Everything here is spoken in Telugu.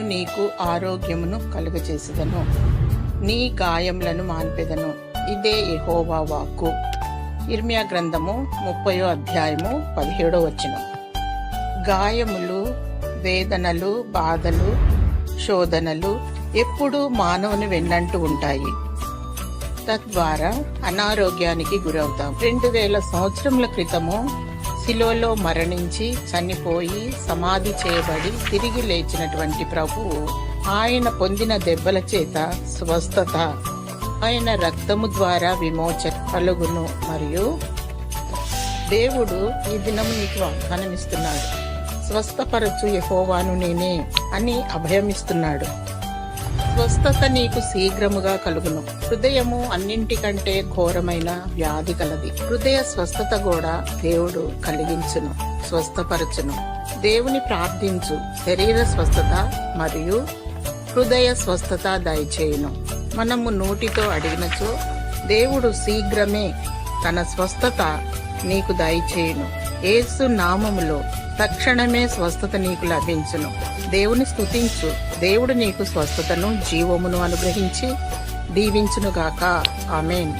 నేను నీకు ఆరోగ్యమును కలుగజేసేదను. నీ గాయములను మాన్పెదను. ఇదే యహోవా వాక్కు. ఇర్మియా గ్రంథము ముప్పయో అధ్యాయము పదిహేడో వచనం. గాయములు వేదనలు బాధలు శోధనలు ఎప్పుడూ మానవుని వెన్నంటూ ఉంటాయి. తద్వారా అనారోగ్యానికి గురవుతాం. రెండు వేల సంవత్సరముల క్రితము శిలోలో మరణించి చనిపోయి సమాధి చేయబడి తిరిగి లేచినటువంటి ప్రభువు ఆయన పొందిన దెబ్బల చేత స్వస్థత ఆయన రక్తము ద్వారా విమోచన కలుగును. మరియు దేవుడు ఈ దినము నీకు వాగ్దానం ఇస్తున్నాడు స్వస్థపరచు యెహోవాను నేనే అని అభయమిస్తున్నాడు. స్వస్థత నీకు శీఘ్రముగా కలుగును. హృదయము అన్నింటికంటే ఘోరమైన వ్యాధి కలది. హృదయ స్వస్థత కూడా దేవుడు కలిగించును స్వస్థపరచును. దేవుని ప్రార్థించు. శరీర స్వస్థత మరియు హృదయ స్వస్థత దయచేయును. మనము నోటితో అడిగినచో దేవుడు శీఘ్రమే తన స్వస్థత నీకు దయచేయును. ఏసు నామములో తక్షణమే స్వస్థత నీకు లభించును. దేవుని స్థుతించు దేవుడు నీకు స్వస్థతను జీవమును అనుగ్రహించి దీవించునుగాక. ఆమెన్.